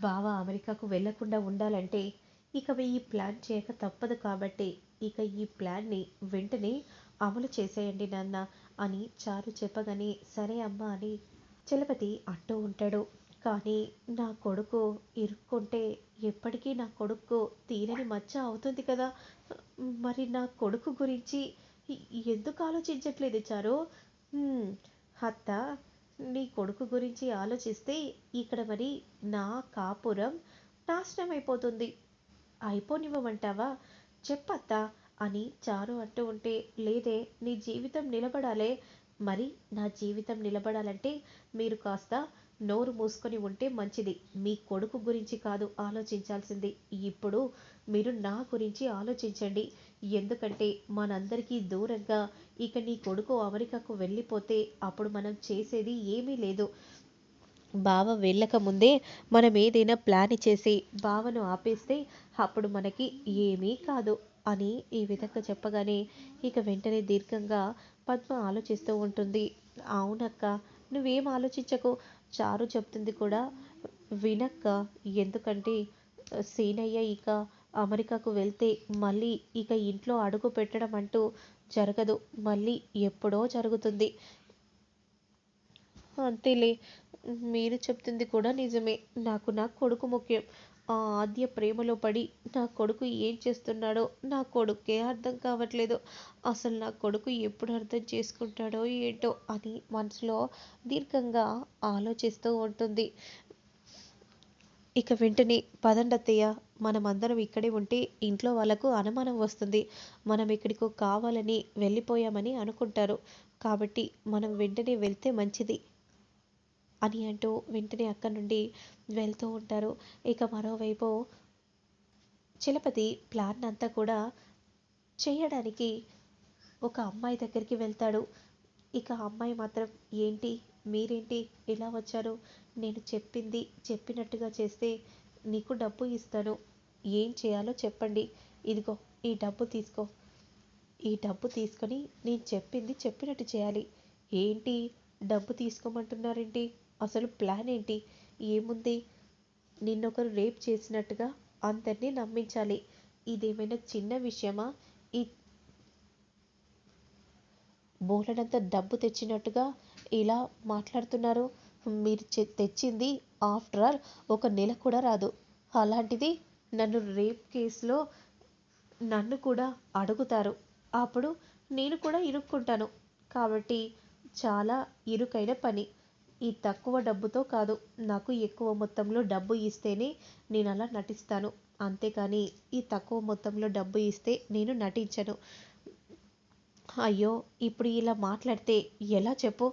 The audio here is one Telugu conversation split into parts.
బావ అమెరికాకు వెళ్ళకుండా ఉండాలంటే ఇక ఈ ప్లాన్ చేయక తప్పదు కాబట్టి ఇక ఈ ప్లాన్ని వెంటనే అమలు చేసేయండి నాన్న అని చారు చెప్పగానే సరే అమ్మ అని చలపతి అంటూ ఉంటాడు. కానీ నా కొడుకు ఇరుక్కుంటే ఎప్పటికీ నా కొడుకు తీరని మచ్చ అవుతుంది కదా. మరి నా కొడుకు గురించి ఎందుకు ఆలోచించట్లేదు చారు? అత్త నీ కొడుకు గురించి ఆలోచిస్తే ఇక్కడ మరి నా కాపురం నాశనం అయిపోతుంది అయిపోనివ్వమంటావా? చెప్పత్తా అని చారు అంటూ ఉంటే లేదే నీ జీవితం నిలబడాలే. మరి నా జీవితం నిలబడాలంటే మీరు కాస్త నోరు మూసుకొని ఉంటే మంచిది. మీ కొడుకు గురించి కాదు ఆలోచించాల్సింది. ఇప్పుడు మీరు నా గురించి ఆలోచించండి. ఎందుకంటే మనందరికీ దూరంగా ఇక నీ కొడుకు అమెరికాకు వెళ్ళిపోతే అప్పుడు మనం చేసేది ఏమీ లేదు. బావ వెళ్ళకముందే మనం ఏదైనా ప్లాన్ చేసి బావను ఆపేస్తే అప్పుడు మనకి ఏమీ కాదు అని ఈ విధంగా చెప్పగానే ఇక వెంటనే దీర్ఘంగా పద్మ ఆలోచిస్తూ ఉంటుంది. అవునక్క నువ్వేం ఆలోచించకు? చారు చెప్తుంది కూడా వినక్క. ఎందుకంటే సీనయ్య ఇక అమెరికాకు వెళ్తే మళ్ళీ ఇక ఇంట్లో అడుగు పెట్టడం అంటూ జరగదు. మళ్ళీ ఎప్పుడో జరుగుతుంది. అంతేలే మీరు చెప్తుంది కూడా నిజమే. నాకు నా కొడుకు ముఖ్యం. ఆ ఆద్య ప్రేమలో పడి నా కొడుకు ఏం చేస్తున్నాడో నా కొడుకే అర్థం కావట్లేదు. అసలు నా కొడుకు ఎప్పుడు అర్థం చేసుకుంటాడో ఏంటో అని మనసులో దీర్ఘంగా ఆలోచిస్తూ ఉంటుంది. ఇక వెంటనే పదండత్తయ్య మనమందరం ఇక్కడే ఉంటే ఇంట్లో వాళ్ళకు అనుమానం వస్తుంది. మనం ఇక్కడికి కావాలని వెళ్ళిపోయామని అనుకుంటారు. కాబట్టి మనం వెంటనే వెళ్తే మంచిది అని అంటూ వెంటనే అక్కడి నుండి వెళ్తూ ఉంటారు. ఇక మరోవైపు చలపతి ప్లాన్ అంతా కూడా చేయడానికి ఒక అమ్మాయి దగ్గరికి వెళ్తాడు. ఇక అమ్మాయి మాత్రం ఏంటి? మీరేంటి? ఇలా వచ్చారు? నేను చెప్పింది చెప్పినట్టుగా చేస్తే నీకు డబ్బు ఇస్తాను. ఏం చేయాలో చెప్పండి. ఇదిగో ఈ డబ్బు తీసుకో. ఈ డబ్బు తీసుకొని నేను చెప్పింది చెప్పినట్టు చేయాలి. ఏంటి? డబ్బు తీసుకోమంటున్నారేంటి? అసలు ప్లాన్ ఏంటి? ఏముంది? నిన్నొకరు రేప్ చేసినట్టుగా అందరినీ నమ్మించాలి. ఇదేమైనా చిన్న విషయమా? ఈ బోలెడంత డబ్బు తెచ్చినట్టుగా ఇలా మాట్లాడుతున్నారు. మీరు చె- తెచ్చింది ఆఫ్టర్ ఆల్ ఒక నెల కూడా రాదు. అలాంటిది నన్ను రేప్ కేసులో నన్ను కూడా అడుగుతారు. అప్పుడు నేను కూడా ఇరుక్కుంటాను. కాబట్టి చాలా ఇరుకైన పని. ఈ తక్కువ డబ్బుతో కాదు నాకు ఎక్కువ మొత్తంలో డబ్బు ఇస్తేనే నేను అలా నటిస్తాను. అంతేకాని ఈ తక్కువ మొత్తంలో డబ్బు ఇస్తే నేను నటించను. అయ్యో ఇప్పుడు ఇలా మాట్లాడితే ఎలా చెప్పు?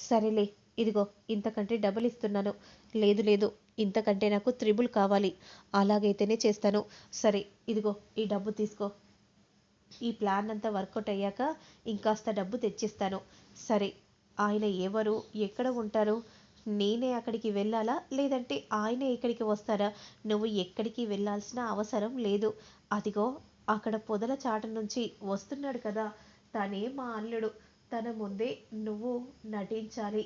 సరేలే ఇదిగో ఇంతకంటే డబ్బులు ఇస్తున్నాను లేదు లేదు ఇంతకంటే నాకు త్రిబుల్ కావాలి. అలాగైతేనే చేస్తాను. సరే ఇదిగో ఈ డబ్బు తీసుకో. ఈ ప్లాన్ అంతా వర్కౌట్ అయ్యాక ఇంకాస్త డబ్బు తెచ్చిస్తాను. సరే ఆయన ఎవరు ఎక్కడ ఉంటారు? నేనే అక్కడికి వెళ్ళాలా? లేదంటే ఆయన ఇక్కడికి వస్తారా? నువ్వు ఎక్కడికి వెళ్ళాల్సిన అవసరం లేదు. అదిగో అక్కడ పొదల చాట నుంచి వస్తున్నాడు కదా? తనే మా అల్లుడు. తన ముందే నువ్వు నటించాలి.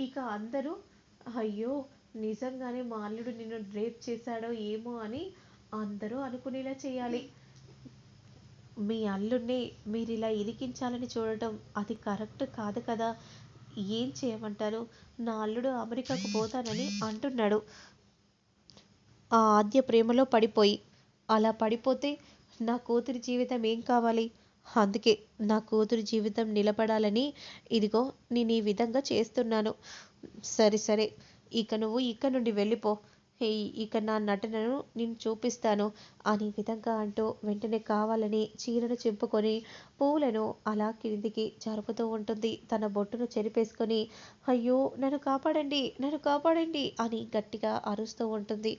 ఇక అందరూ అయ్యో నిజంగానే మా అల్లుడు నిన్ను డ్రేప్ చేశాడో ఏమో అని అందరూ అనుకునేలా చేయాలి. మీ అల్లుడిని మీరు ఇలా ఇరికించాలని చూడటం అది కరెక్ట్ కాదు కదా. ఏం చేయమంటారు? నా అల్లుడు అమెరికాకు పోతానని అంటున్నాడు. ఆ ఆద్య ప్రేమలో పడిపోయి. అలా పడిపోతే నా కూతురి జీవితం ఏం కావాలి? అందుకే నా కూతురి జీవితం నిలబడాలని ఇదిగో నేను ఈ విధంగా చేస్తున్నాను. సరే సరే. ఇక నువ్వు ఇక్కడ నుండి వెళ్ళిపో. హే ఇక నా నటనను నేను చూపిస్తాను అని విధంగా అంటూ వెంటనే కావాలని చీరను చింపుకొని పువ్వులను అలా కిందికి జరుపుతూ ఉంటుంది. తన బొట్టును చెరిపేసుకొని అయ్యో నన్ను కాపాడండి నన్ను కాపాడండి అని గట్టిగా అరుస్తూ ఉంటుంది.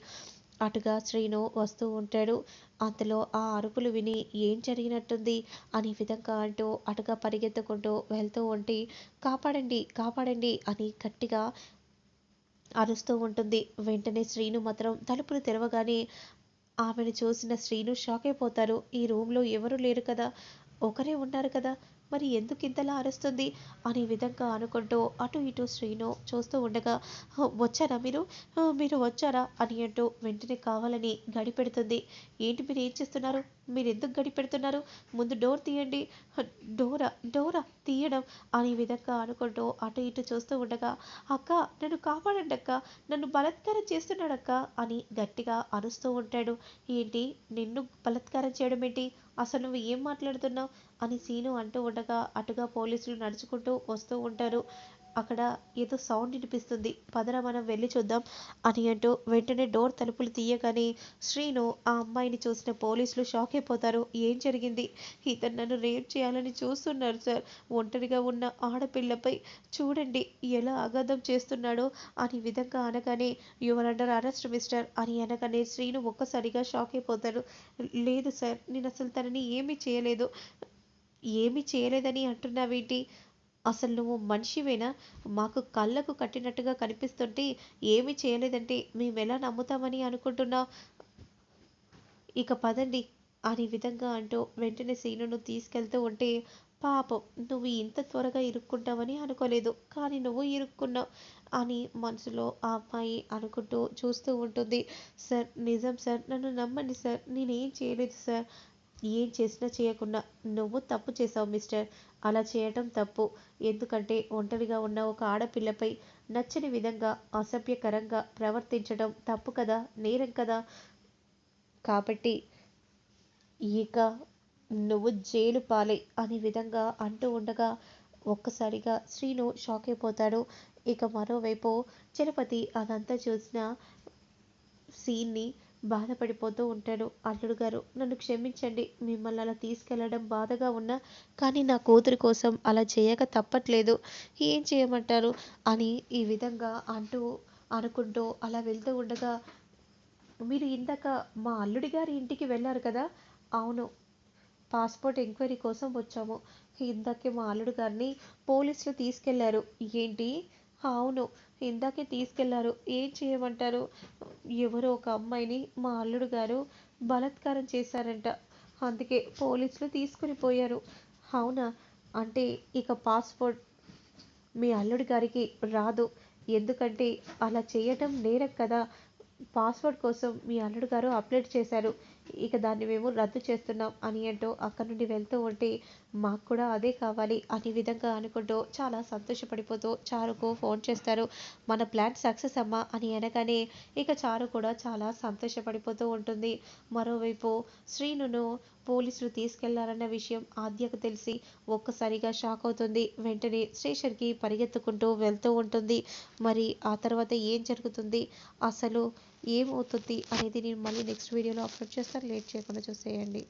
అటుగా శ్రీను వస్తూ ఉంటాడు. అంతలో ఆ అరుపులు విని ఏం జరిగినట్టుంది అని విధంగా అంటూ అటుగా పరిగెత్తుకుంటూ వెళ్తూ ఉంటే కాపాడండి కాపాడండి అని గట్టిగా అరుస్తూ ఉంటుంది. వెంటనే శ్రీను మాత్రం తలుపులు తెరవగానే ఆమెను చూసిన శ్రీను షాక్ అయిపోతారు. ఈ రూమ్లో ఎవరు లేరు కదా? ఒకరే ఉన్నారు కదా? మరి ఎందుకు ఇంతలా అరుస్తుంది అనే విధంగా అనుకుంటూ అటు ఇటు శ్రీను చూస్తూ ఉండగా వచ్చారా మీరు? మీరు వచ్చారా? అని అంటూ వెంటనే కావాలని గడిపెడుతుంది. ఏంటి మీరు ఏం చేస్తున్నారు? మీరు ఎందుకు గడిపెడుతున్నారు? ముందు డోర్ తీయండి. డోరా? డోరా? తీయడం? అనే విధంగా అనుకుంటూ అటు ఇటు చూస్తూ ఉండగా అక్క నన్ను కాపాడండి అక్క. నన్ను బలాత్కారం చేస్తున్నాడక్క అని గట్టిగా అరుస్తూ ఉంటాడు. ఏంటి? నిన్ను బలాత్కారం చేయడం ఏంటి? అసలు నువ్వు ఏం మాట్లాడుతున్నావు? అని సీను అంటూ ఉండగా అటుగా పోలీసులు నడుచుకుంటూ వస్తూ ఉంటారు. అక్కడ ఏదో సౌండ్ వినిపిస్తుంది. పదరా మనం వెళ్ళి చూద్దాం అని అంటూ వెంటనే డోర్ తలుపులు తీయగానే శ్రీను ఆ అమ్మాయిని చూసిన పోలీసులు షాక్ అయిపోతారు. ఏం జరిగింది? ఇతను నన్ను రేప్ చేయాలని చూస్తున్నారు సార్. ఒంటరిగా ఉన్న ఆడపిల్లపై చూడండి ఎలా అగాధం చేస్తున్నాడో అని విధంగా అనగానే యువర్ అండర్ అరెస్ట్ మిస్టర్ అని అనగానే శ్రీను ఒక్కసారిగా షాక్ అయిపోతాడు. లేదు సార్ నేను అసలు తనని ఏమీ చేయలేదు. ఏమి చేయలేదని అంటున్నావేంటి అసలు నువ్వు మనిషివేనా? మాకు కళ్ళకు కట్టినట్టుగా కనిపిస్తుంటే ఏమి చేయలేదంటే మేము ఎలా నమ్ముతామని అనుకుంటున్నావు? ఇక పదండి. అనే విధంగా అంటూ వెంటనే సీనును తీసుకెళ్తూ ఉంటే పాపం నువ్వు ఇంత త్వరగా ఇరుక్కుంటావని అనుకోలేదు. కానీ నువ్వు ఇరుక్కున్నావు అని మనసులో ఆ అమ్మాయి అనుకుంటూ చూస్తూ ఉంటుంది. సార్ నిజం సార్ నన్ను నమ్మండి సార్. నేనేం చేయలేదు సార్. ఏం చేసినా చేయకుండా నువ్వు తప్పు చేసావు మిస్టర్. అలా చేయటం తప్పు. ఎందుకంటే ఒంటరిగా ఉన్న ఒక ఆడపిల్లపై నచ్చని విధంగా అసభ్యకరంగా ప్రవర్తించడం తప్పు కదా నేరం కదా? కాబట్టి ఇక నువ్వు జైలు పాలే అనే విధంగా అంటూ ఉండగా ఒక్కసారిగా శ్రీను షాక్ అయిపోతాడు. ఇక మరోవైపు చలపతి అదంతా చూసిన సీన్ని బాధపడిపోతూ ఉంటాడు. అల్లుడు గారు నన్ను క్షమించండి. మిమ్మల్ని అలా తీసుకెళ్ళడం బాధగా ఉన్నా కానీ నా కూతురి కోసం అలా చేయక తప్పట్లేదు. ఏం చేయమంటారు? అని ఈ విధంగా అంటూ అనుకుంటూ అలా వెళ్తూ ఉండగా మీరు ఇందాక మా అల్లుడి గారి ఇంటికి వెళ్ళారు కదా? అవును. పాస్పోర్ట్ ఎంక్వైరీ కోసం వచ్చాము. ఇందాకే మా అల్లుడు గారిని పోలీసులు తీసుకెళ్ళారు. ఏంటి? అవును ఇందాకే తీసుకెళ్ళారు. ఏం చేయమంటారు? ఎవరో ఒక అమ్మాయిని మా అల్లుడు గారు బలాత్కారం చేశారంట. అందుకే పోలీసులు తీసుకుని పోయారు. అవునా? అంటే ఇక పాస్పోర్ట్ మీ అల్లుడి గారికి రాదు. ఎందుకంటే అలా చేయటం నేరం కదా. పాస్పోర్ట్ కోసం మీ అల్లుడు గారు అప్లోడ్ చేశారు. ఇక దాన్ని మేము రద్దు చేస్తున్నాం అని అంటూ అక్కడి నుండి వెళ్తూ ఉంటే మాకు కూడా అదే కావాలి అనే విధంగా అనుకుంటూ చాలా సంతోషపడిపోతూ చారుకు ఫోన్ చేస్తారు. మన ప్లాన్ సక్సెస్ అమ్మా అని అనగానే ఇక చారు కూడా చాలా సంతోషపడిపోతూ ఉంటుంది. మరోవైపు శ్రీనును పోలీసులు తీసుకెళ్ళారన్న విషయం ఆద్యకు తెలిసి ఒక్కసారిగా షాక్ అవుతుంది. వెంటనే స్టేషన్కి పరిగెత్తుకుంటూ వెళ్తూ ఉంటుంది. మరి ఆ తర్వాత ఏం జరుగుతుంది? అసలు ఏమవుతుంది అనేది నేను మళ్ళీ నెక్స్ట్ వీడియోలో అప్లోడ్ చేస్తాను. లేట్ చేయకుండా చూసేయండి.